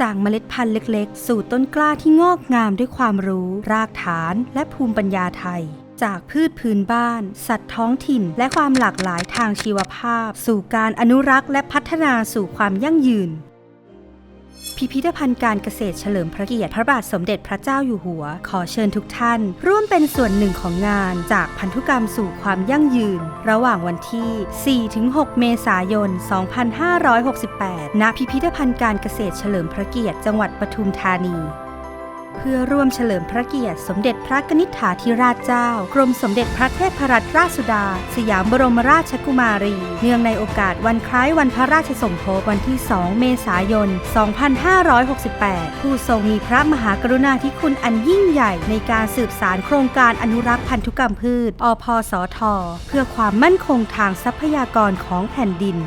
จากเมล็ดพันธุ์เล็กๆ สู่ต้นกล้าที่งอกงามด้วยความรู้ รากฐานและภูมิปัญญาไทยจากพืชพื้นบ้าน สัตว์ท้องถิ่น และความหลากหลายทางชีวภาพ สู่การอนุรักษ์และพัฒนาสู่ความยั่งยืน พิพิธภัณฑ์การเกษตรเฉลิมพระเกียรติพระบาทสมเด็จพระเจ้าอยู่หัว ขอเชิญทุกท่าน ร่วมเป็นส่วนหนึ่งของงานจากพันธุกรรมสู่ความยั่งยืน ระหว่างวันที่ 4-6 เมษายน 2568 ณ พิพิธภัณฑ์การเกษตรเฉลิมพระเกียรติจังหวัดปทุมธานี พื่อร่วมเฉลิมพระเกียรติ สมเด็จพระนิษฐาธิราชเจ้า กรมสมเด็จพระเทพรัตนราชสุดา สยามบรมราชกุมารี เนื่องในโอกาสวันคล้ายวันพระราชสมภพวันที่ 2 เมษายน 2568 ผู้ทรงมีพระมหากรุณาธิคุณอันยิ่งใหญ่ในการสืบสารโครงการอนุรักษ์พันธุกรรมพืช อพสท เพื่อความมั่นคงทางทรัพยากรของแผ่นดิน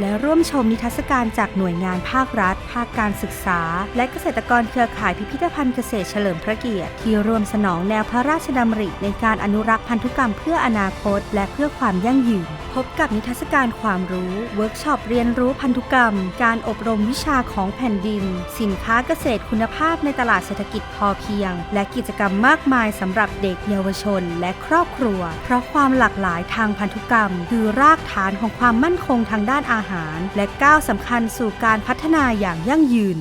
และร่วมชมนิทรรศการจากหน่วยงานภาครัฐ ภาคการศึกษา และเกษตรกรเครือข่ายพิพิธภัณฑ์เกษตรเฉลิมพระเกียรติ ที่ร่วมสนองแนวพระราชดำริในการอนุรักษ์พันธุกรรมเพื่ออนาคต และเพื่อความยั่งยืน พบกับนิทรรศการความรู้เวิร์กช็อปเรียนรู้พันธุกรรม การอบรมวิชาของแผ่นดิน สินค้าเกษตรคุณภาพในตลาดเศรษฐกิจพอเพียง และกิจกรรมมากมายสำหรับเด็กเยาวชน และครอบครัว เพราะความหลากหลายทางพันธุกรรม คือรากฐานของความมั่นคงทางด้านอาอาหาร และก้าวสำคัญสู่การพัฒนาอย่างยั่งยืน